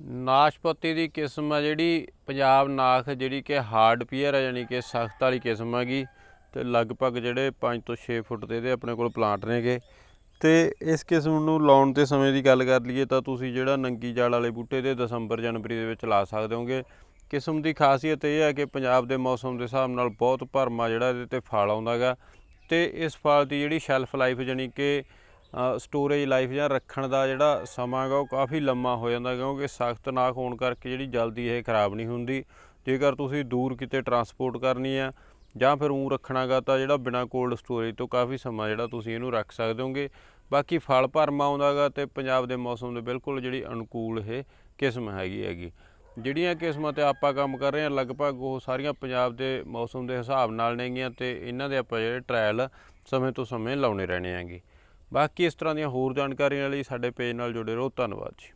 ਨਾਸ਼ਪਤੀ ਦੀ ਕਿਸਮ ਆ ਜਿਹੜੀ ਪੰਜਾਬ ਨਾਖ ਜਿਹੜੀ ਕਿ ਹਾਰਡ ਪੀਅਰ ਹੈ ਯਾਨੀ ਕਿ ਸਖਤ ਵਾਲੀ ਕਿਸਮ ਹੈਗੀ। ਤੇ ਲਗਭਗ ਜਿਹੜੇ 5 ਤੋਂ 6 ਫੁੱਟ ਦੇ ਇਹਦੇ ਆਪਣੇ ਕੋਲ ਪਲਾਂਟ ਨੇਗੇ। ਤੇ ਇਸ ਕਿਸਮ ਨੂੰ ਲਾਉਣ ਦੇ ਸਮੇਂ ਦੀ ਗੱਲ ਕਰ ਲਈਏ ਤਾਂ ਤੁਸੀਂ ਜਿਹੜਾ ਨੰਗੀ ਜਾਲ ਵਾਲੇ ਬੂਟੇ ਦੇ ਦਸੰਬਰ ਜਨਵਰੀ ਦੇ ਵਿੱਚ ਲਾ ਸਕਦੇ ਹੋਗੇ। ਕਿਸਮ ਦੀ ਖਾਸੀਅਤ ਇਹ ਹੈ ਕਿ ਪੰਜਾਬ ਦੇ ਮੌਸਮ ਦੇ ਹਿਸਾਬ ਨਾਲ ਬਹੁਤ ਭਰਮਾ ਜਿਹੜਾ ਇਹਦੇ ਤੇ ਫਲ ਆਉਂਦਾਗਾ ਤੇ ਇਸ ਫਲ ਦੀ ਜਿਹੜੀ ਸ਼ੈਲਫ ਲਾਈਫ ਜਾਨੀ ਕਿ ਸਟੋਰੇਜ ਲਾਈਫ ਜਾਂ ਰੱਖਣ ਦਾ ਜਿਹੜਾ ਸਮਾਂ ਹੈਗਾ, ਉਹ ਕਾਫੀ ਲੰਮਾ ਹੋ ਜਾਂਦਾ ਕਿਉਂਕਿ ਸਖਤ ਨਾਖ ਹੋਣ ਕਰਕੇ ਜਿਹੜੀ ਜਲਦੀ ਇਹ ਖਰਾਬ ਨਹੀਂ ਹੁੰਦੀ। ਜੇਕਰ ਤੁਸੀਂ ਦੂਰ ਕਿਤੇ ਟਰਾਂਸਪੋਰਟ ਕਰਨੀ ਆ ਜਾਂ ਫਿਰ ਉਂ ਰੱਖਣਾਗਾ ਤਾਂ ਜਿਹੜਾ ਬਿਨਾ ਕੋਲਡ ਸਟੋਰੇਜ ਤੋਂ ਕਾਫੀ ਸਮਾਂ ਜਿਹੜਾ ਤੁਸੀਂ ਇਹਨੂੰ ਰੱਖ ਸਕਦੇ ਹੋਗੇ। ਬਾਕੀ ਫਲ ਭਰਮਾ ਆਉਂਦਾਗਾ ਤੇ ਪੰਜਾਬ ਦੇ ਮੌਸਮ ਦੇ ਬਿਲਕੁਲ ਜਿਹੜੀ ਅਨੁਕੂਲ ਇਹ ਕਿਸਮ ਹੈਗੀ ਹੈਗੀ। ਜਿਹੜੀਆਂ ਕਿਸਮਾਂ ਤੇ ਆਪਾਂ ਕੰਮ ਕਰ ਰਹੇ ਹਾਂ, ਲਗਭਗ ਉਹ ਸਾਰੀਆਂ ਪੰਜਾਬ ਦੇ ਮੌਸਮ ਦੇ ਹਿਸਾਬ ਨਾਲ ਨੇਗੀਆਂ ਤੇ ਇਹਨਾਂ ਦੇ ਆਪਾਂ ਜਿਹੜੇ ਟ੍ਰਾਇਲ ਸਮੇਂ ਤੋਂ ਸਮੇਂ ਲਾਉਣੇ ਰਹਿਣੇ ਹੈਗੇ। ਬਾਕੀ ਇਸ ਤਰ੍ਹਾਂ ਦੀਆਂ ਹੋਰ ਜਾਣਕਾਰੀਆਂ ਲਈ ਸਾਡੇ ਪੇਜ ਨਾਲ ਜੁੜੇ ਰਹੋ। ਧੰਨਵਾਦ ਜੀ।